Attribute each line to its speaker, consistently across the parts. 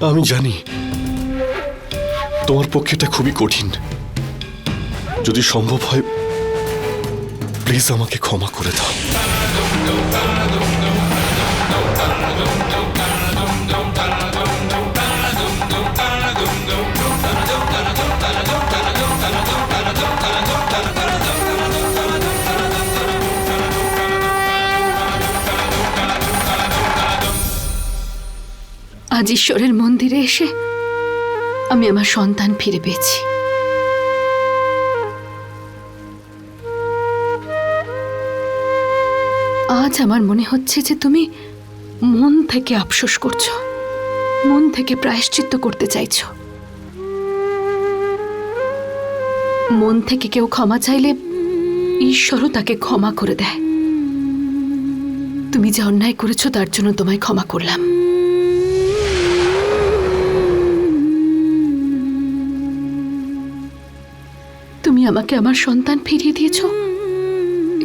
Speaker 1: আমি জানি তোমার পক্ষে এটা খুবই কঠিন। যদি সম্ভব হয় প্লিজ আমাকে ক্ষমা করে দাও।
Speaker 2: আজ ঈশ্বরের মন্দিরে এসে আমি আমার সন্তান ফিরে পেয়েছি। আজ আমার মনে হচ্ছে যে তুমি মন থেকে আফসোস করছ, মন থেকে প্রায়শ্চিত্ত করতে চাইছো। মন থেকে কেউ ক্ষমা চাইলে ঈশ্বরও তাকে ক্ষমা করে দেয়। তুমি যে অন্যায় করেছ, তার জন্য তোমায় ক্ষমা করলাম। আমাকে আমার সন্তান ফিরিয়ে দিয়েছ?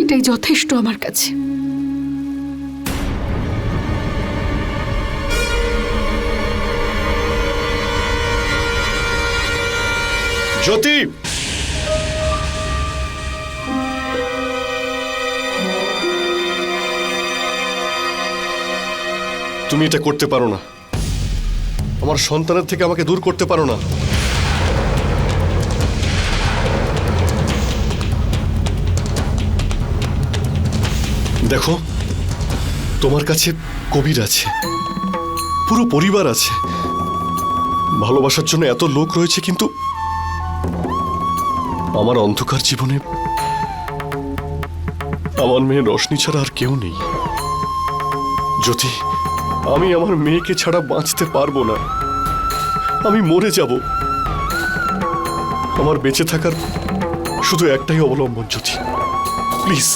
Speaker 2: এটাই যথেষ্ট আমার কাছে।
Speaker 1: জ্যোতি! তুমি এটা করতে পারো না। আমার সন্তানের থেকে আমাকে দূর করতে পারো না। দেখো, তোমার কাছে কবির আছে, পুরো পরিবার আছে। ভালোবাসার জন্য এত লোক রয়েছে, কিন্তু আমার অন্ধকার জীবনে আমার মেয়ে রশনি ছাড়া আর কেউ নেই। যদি আমি আমার মেয়েকে ছাড়া বাঁচতে পারব না। আমি মরে যাব। আমার বেঁচে থাকার শুধু একটাই অবলম্বন যদি প্লিজ।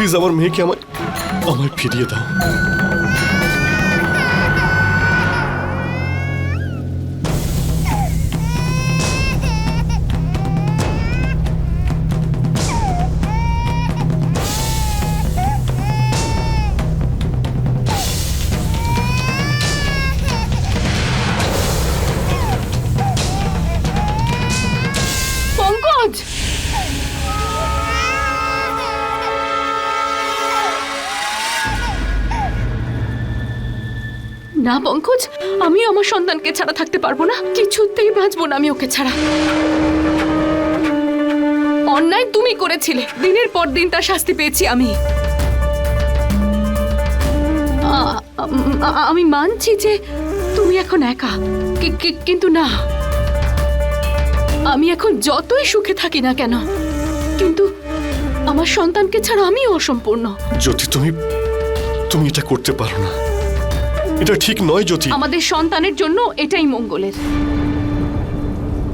Speaker 1: প্লিজ আমার মেয়েকে আমায় আমায় ফিরিয়ে দাও।
Speaker 2: না, পঙ্কজ? আমি আমার সন্তানকে ছাড়া থাকতে পারব না। কিছুতেই বাঁচবো না আমি ওকে ছাড়া। অন্যায় তুমি করেছিলে। দিনের পর দিন তার শাস্তি পেয়েছি আমি। আমি মানছি যে তুমি এখন একা। কিন্তু না। আমি এখন যতই সুখে থাকি না কেন, কিন্তু আমার সন্তানকে ছাড়া আমি অসম্পূর্ণ।
Speaker 1: জ্যোতি তুমি তুমি এটা করতে পারো না এটা ঠিক নয় জ্যোতি।
Speaker 2: আমাদের সন্তানের জন্য এটাই মঙ্গলের।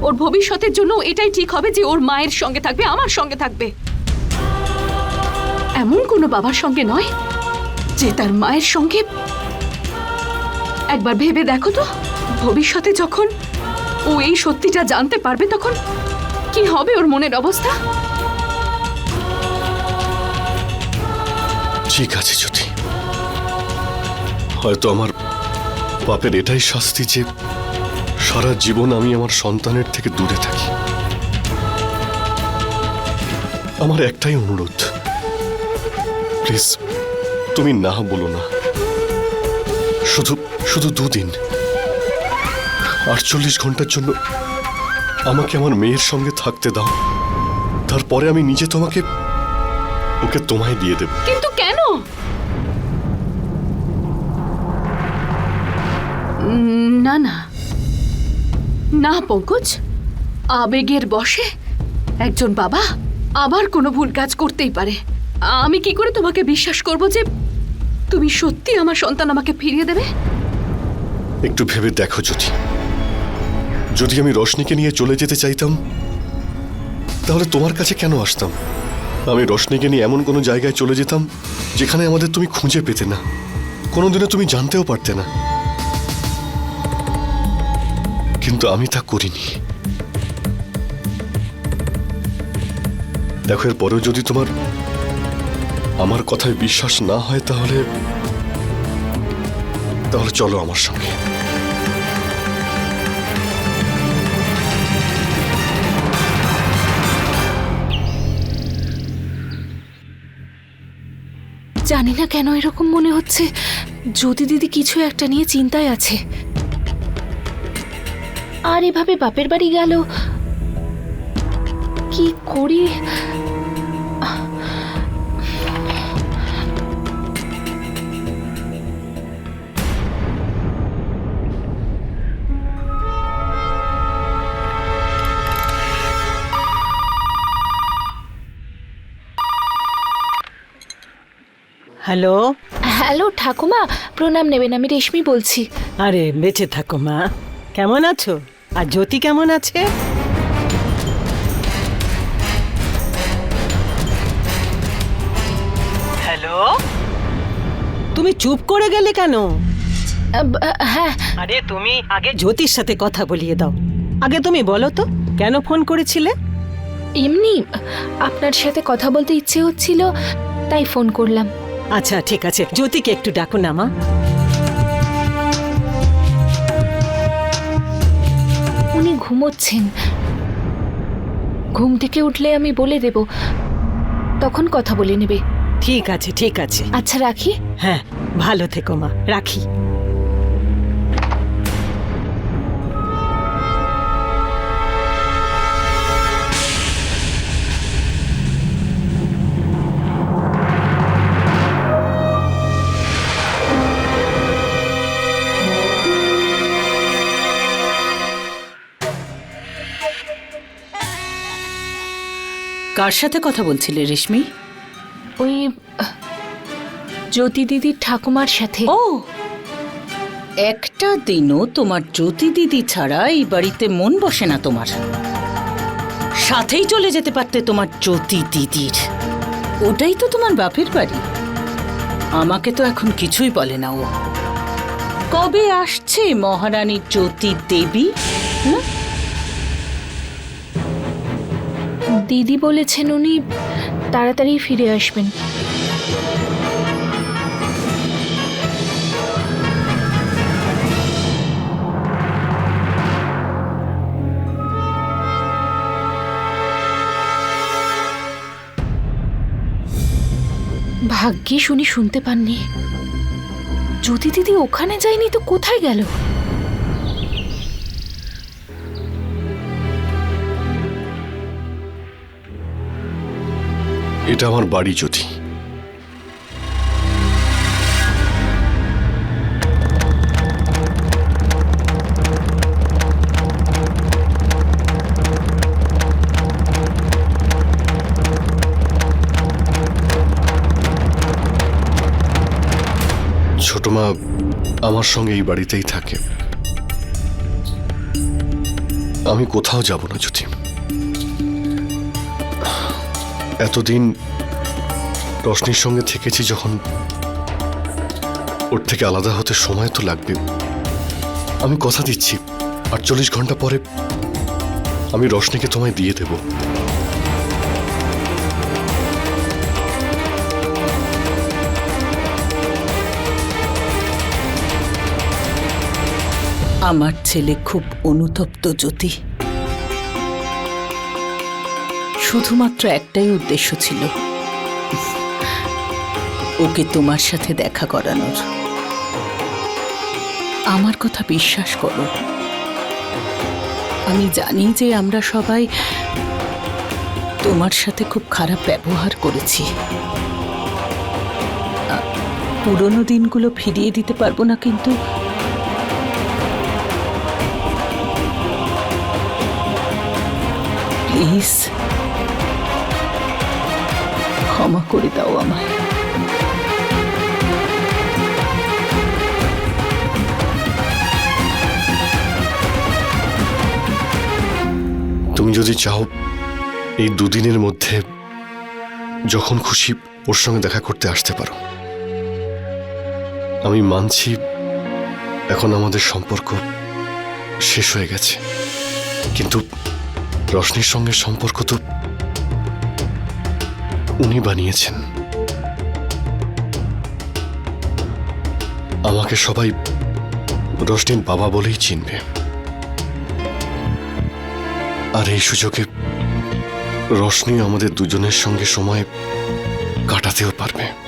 Speaker 2: ওর ভবিষ্যতের জন্য এটাই ঠিক হবে যে ওর মায়ের সঙ্গে থাকবে আমার সঙ্গে থাকবে। এমন কোনো বাবার সঙ্গে নয় যে তার মায়ের সঙ্গে। একবার ভেবে দেখো তো ভবিষ্যতে যখন ও এই সত্যিটা জানতে পারবে তখন কি হবে ওর মনের অবস্থা?
Speaker 1: ঠিক আছে জ্যোতি। হয়তো আমার পাপের এটাই শাস্তি যে সারা জীবন আমি আমার সন্তানের থেকে দূরে থাকি। আমার একটাই অনুরোধ। প্লিজ, তুমি না বলো না। শুধু শুধু দুদিন। আটচল্লিশ ঘণ্টার জন্য আমাকে আমার মেয়ের সঙ্গে থাকতে দাও। তারপরে আমি নিজে তোমাকে, ওকে তোমায় দিয়ে দেব।
Speaker 2: কিন্তু কেন? না না। না, পঙ্কজ। আবেগের বশে একজন বাবা আবার কোনো ভুল কাজ করতেই পারে। আমি কি করে তোমাকে বিশ্বাস করব যে তুমি সত্যি আমার সন্তান আমাকে ফিরিয়ে দেবে?
Speaker 1: একটু ভেবে দেখো যদি যদি আমি রশনিকে নিয়ে চলে যেতে চাইতাম, তাহলে তোমার কাছে কেন আসতাম? আমি রশনিকে নিয়ে এমন কোনো জায়গায় চলে যেতাম, যেখানে আমাদের তুমি খুঁজে পেতে না। কোনোদিনও তুমি জানতেও পারতে না। কিন্তু আমি তা করিনি। দেখো এর পরেও যদি তোমার আমার কথায় বিশ্বাস না হয় তাহলে তাহলে চলো আমার সঙ্গে।
Speaker 3: জানি না কেন এরকম মনে হচ্ছে। যদি দিদি কিছু একটা নিয়ে চিন্তায় আছে আর এভাবে বাপের বাড়ি গেল? কি করি?
Speaker 4: হ্যালো?
Speaker 3: হ্যালো ঠাকুমা। প্রণাম নেবেন আমি রেশমি বলছি।
Speaker 4: আরে বেঁচে থাকো মা। কেমন আছো? আর জ্যোতি কেমন আছে? হ্যালো? তুমি চুপ করে গেলে কেন?
Speaker 3: হ্যাঁ।
Speaker 4: আরে তুমি আগে জ্যোতির সাথে কথা বলিয়ে দাও। আগে তুমি বলো তো কেন ফোন করেছিলে?
Speaker 3: এমনি আপনার সাথে কথা বলতে ইচ্ছে হচ্ছিল তাই ফোন করলাম।
Speaker 4: আচ্ছা ঠিক আছে। জ্যোতিকে একটু ডাকুন না
Speaker 3: ঘুমোচ্ছেন। ঘুম থেকে উঠলে আমি বলে দেব তখন কথা বলে নেবে।
Speaker 4: ঠিক আছে ঠিক আছে।
Speaker 3: আচ্ছা রাখি?
Speaker 4: হ্যাঁ ভালো থেকো মা রাখি।
Speaker 5: কার সাথে কথা বলছিলে রেশমি?
Speaker 3: ওই জ্যোতি দিদির ঠাকুমার সাথে।
Speaker 5: ও! একটা দিনও তোমার জ্যোতি দিদি ছাড়া এই বাড়িতে মন বসে না তোমার। সাথেই চলে যেতে পারতে তোমার জ্যোতি দিদির। ওটাই তো তোমার বাপের বাড়ি। আমাকে তো এখন কিছুই বলে না ও। কবে আসছে মহারানী জ্যোতি দেবী? হুম?
Speaker 3: দিদি বলেছেন উনি তাড়াতাড়ি ফিরে আসবেন। ভাগ্যিস উনি শুনতে পাননি। যদি দিদি ওখানে যায়নি তো কোথায় গেল?
Speaker 1: এটা আমার বাড়ি জ্যোতি ছোট মা আমার সঙ্গে এই বাড়িতেই থাকে। আমি কোথাও যাব না জ্যোতি এতদিন রশনির সঙ্গে থেকেছি যখন ওর থেকে আলাদা হতে সময় তো লাগবে। আমি কথা দিচ্ছি। আটচল্লিশ ঘণ্টা পরে আমি রশনিকে তোমায় দিয়ে দেব।
Speaker 5: আমার ছেলে খুব অনুতপ্ত জ্যোতি। শুধুমাত্র একটাই উদ্দেশ্য ছিল। ওকে তোমার সাথে দেখা করানোর। আমার কথা বিশ্বাস করো। আমি জানি যে আমরা সবাই তোমার সাথে খুব খারাপ ব্যবহার করেছি। পুরনো দিনগুলো ফিরিয়ে দিতে পারব না কিন্তু প্লিজ ক্ষমা করে দাও আমায়
Speaker 1: তুমি যদি চাও, এই দুদিনের মধ্যে যখন খুশি ওর সঙ্গে দেখা করতে আসতে পারো। আমি মানছি এখন আমাদের সম্পর্ক শেষ হয়ে গেছে। কিন্তু রশনির সঙ্গে সম্পর্ক তো উনি বানিয়েছেন। আমাকে সবাই রশনির বাবা বলেই চিনবে। আর এই সুযোগে রশনি আমাদের দুজনের সঙ্গে সময় কাটাতেও পারবে।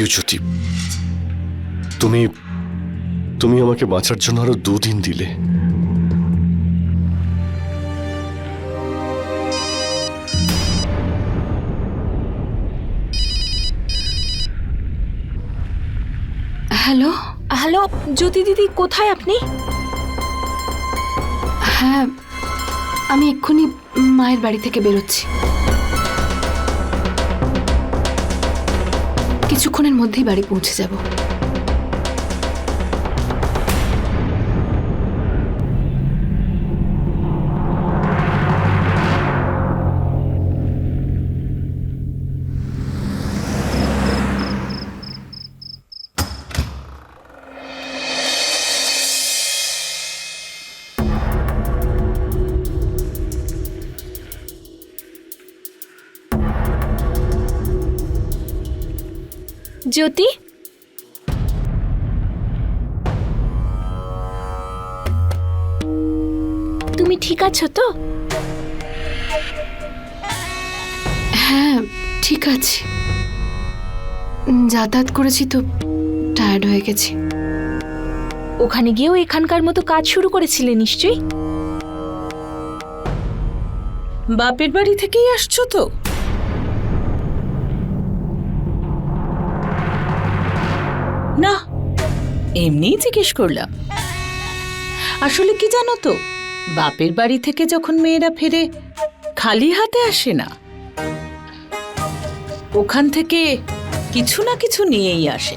Speaker 1: ইউ জ্যোতি তুমি তুমি আমাকে বাঁচার জন্য আরও দুদিন দিলে।
Speaker 2: হ্যালো?
Speaker 3: হ্যালো, জ্যোতি দিদি, কোথায় আপনি?
Speaker 2: হ্যাঁ আমি এক্ষুনি মায়ের বাড়ি থেকে বেরোচ্ছি। কিছুক্ষণের মধ্যেই বাড়ি পৌঁছে যাব।
Speaker 3: জ্যোতি? তুমি ঠিক আছো তো?
Speaker 2: হ্যাঁ ঠিক আছে। যাতায়াত করেছি তো টায়ার্ড হয়ে গেছি।
Speaker 3: ওখানে গিয়েও এখানকার মতো কাজ শুরু করেছিলে নিশ্চয়ই?
Speaker 5: বাপের বাড়ি থেকেই আসছো তো? এমনিই জিজ্ঞেস করলাম। আসলে কি জানো তো, বাপের বাড়ি থেকে যখন মেয়েরা ফেরে, খালি হাতে আসে না। ওখান থেকে কিছু না কিছু নিয়েই আসে।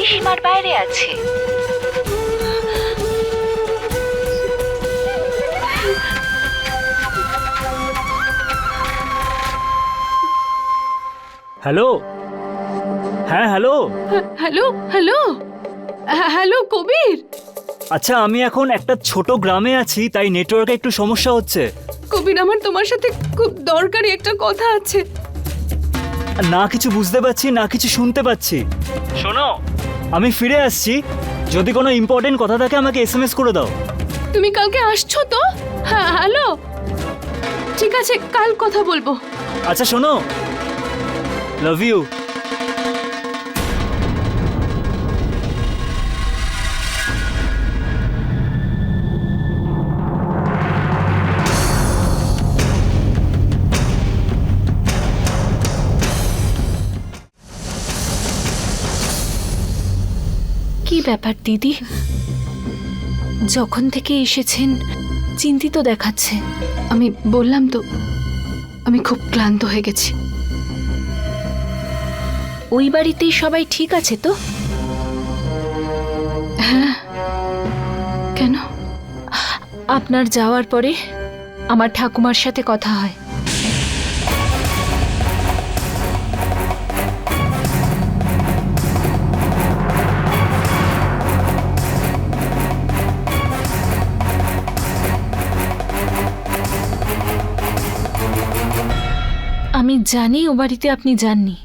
Speaker 3: পরিসীমার বাইরে আছে।
Speaker 6: হ্যালো? হ্যাঁ হ্যালো?
Speaker 2: Hello hello? হ্যাঁ, হ্যালো কবির?
Speaker 6: আচ্ছা আমি এখন একটা ছোট গ্রামে আছি তাই নেটওয়ার্কে একটু সমস্যা হচ্ছে।
Speaker 2: কবির আমার তোমার সাথে খুব দরকারি একটা কথা আছে।
Speaker 6: না কিছু বুঝতে পারছি না কিছু শুনতে পাচ্ছি। শোনো আমি ফিরে আসছি। যদি কোনো ইম্পর্টেন্ট কথা থাকে আমাকে এসএমএস করে দাও।
Speaker 2: তুমি কালকে আসছো তো? হ্যাঁ হ্যালো। ঠিক আছে কাল কথা বলব।
Speaker 6: আচ্ছা শোনো। লাভ ইউ
Speaker 3: ব্যাপার, দিদি? যখন থেকে এসেছেন, চিন্তিত দেখাচ্ছে।
Speaker 2: আমি বললাম তো, আমি খুব ক্লান্ত হয়ে গেছি।
Speaker 3: ওই বাড়িতেই সবাই ঠিক আছে তো?
Speaker 2: হ্যাঁ। কেন?
Speaker 3: আপনার যাওয়ার পরে আমার ঠাকুমার সাথে কথা হয়। আমি জানি ও বাড়িতে আপনি যাননি।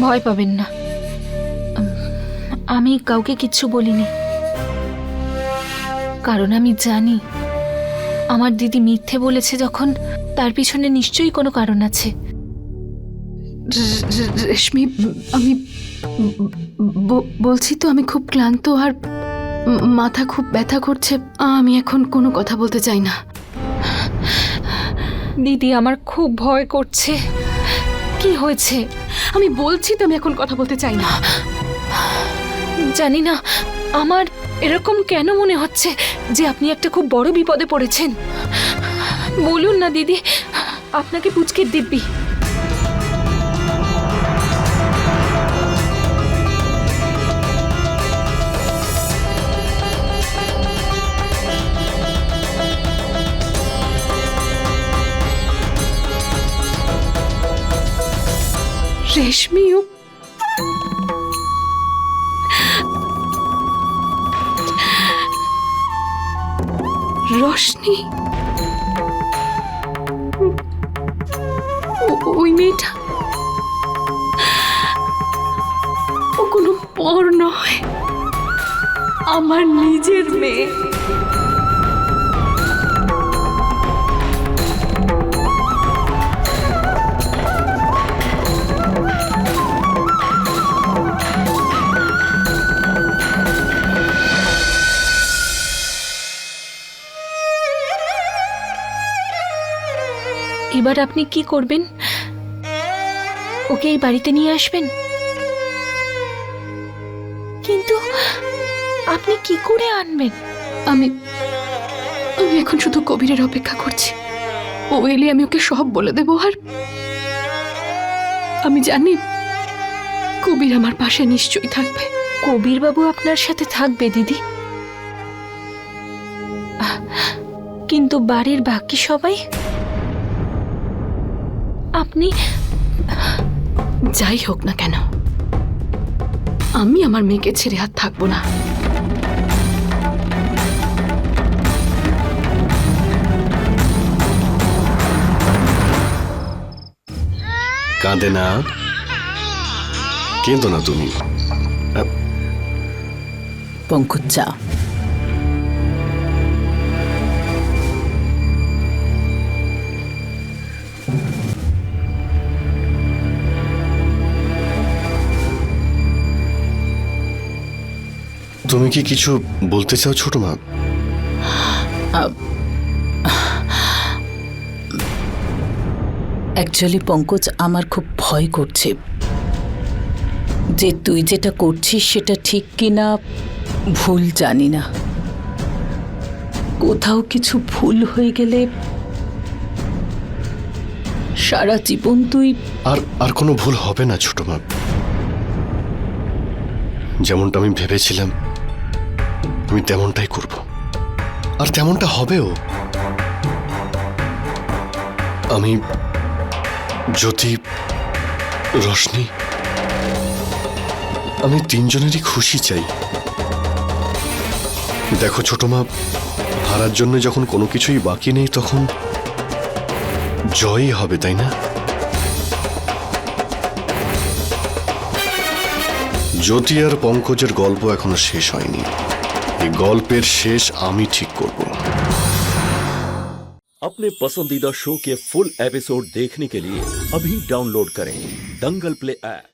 Speaker 3: ভয় পাবেন না। আমি কাউকে কিচ্ছু বলিনি। কারণ আমি জানি, আমার দিদি মিথ্যে বলেছে যখন তার পিছনে নিশ্চয়ই কোনো কারণ আছে।
Speaker 2: রেশমি, আমি বলছি তো আমি খুব ক্লান্ত আর মাথা খুব ব্যথা করছে। আমি এখন কোনো কথা বলতে চাই না।
Speaker 3: দিদি, আমার খুব ভয় করছে। কি হয়েছে?
Speaker 2: আমি বলছি তো আমি এখন কথা বলতে চাই না।
Speaker 3: জানি না, আমার এরকম কেন মনে হচ্ছে যে আপনি একটা খুব বড় বিপদে পড়েছেন? বলুন না দিদি, আপনাকে পুচকে দিব্যি।
Speaker 2: রেশমিও রশনি? ওই মেয়েটা ও কোনো পর নয়। আমার নিজের মেয়ে।
Speaker 3: এবার আপনি কি করবেন? ওকে এই বাড়িতে নিয়ে আসবেন? কিন্তু আপনি কি করে আনবেন?
Speaker 2: আমি আমি এখন শুধু কবিরের অপেক্ষা করছি। ও এলে আমি ওকে সব বলে দেবো আর আমি জানি কবির আমার পাশে নিশ্চয়ই থাকবে।
Speaker 3: কবির বাবু আপনার সাথে থাকবে দিদি। কিন্তু বাড়ির বাকি সবাই আপনি
Speaker 2: যাই হোক না কেন আমি আমার মেয়েকে ছেড়ে আর থাকব না।
Speaker 1: কাঁদে না? কেঁদো না তুমি।
Speaker 5: পঙ্কজ যা
Speaker 1: তুমি কি কিছু বলতে চাও ছোট মা?
Speaker 5: অ্যাকচুয়ালি পঙ্কজ আমার খুব ভয় করছে। যে তুই যেটা করছিস সেটা ঠিক কি না ভুল জানি না। কোথাও কিছু ভুল হয়ে গেলে সারা জীবন তুই
Speaker 1: আর আর কোনো ভুল হবে না ছোট মা। যেমনটা আমি ভেবেছিলাম। আমি তেমনটাই করব। আর তেমনটা হবেও, আমি জ্যোতি রশনি আমি তিনজনেরই খুশি চাই। দেখো ছোট মা হারার জন্য যখন কোনো কিছুই বাকি নেই তখন জয়ই হবে, তাই না? জ্যোতি আর পঙ্কজের গল্প এখনও শেষ হয়নি। এই গল্পের শেষ আমি ঠিক করব
Speaker 7: अपने पसंदीदा शो के फुल एपिसोड देखने के लिए अभी डाउनलोड करें दंगल प्ले ऐप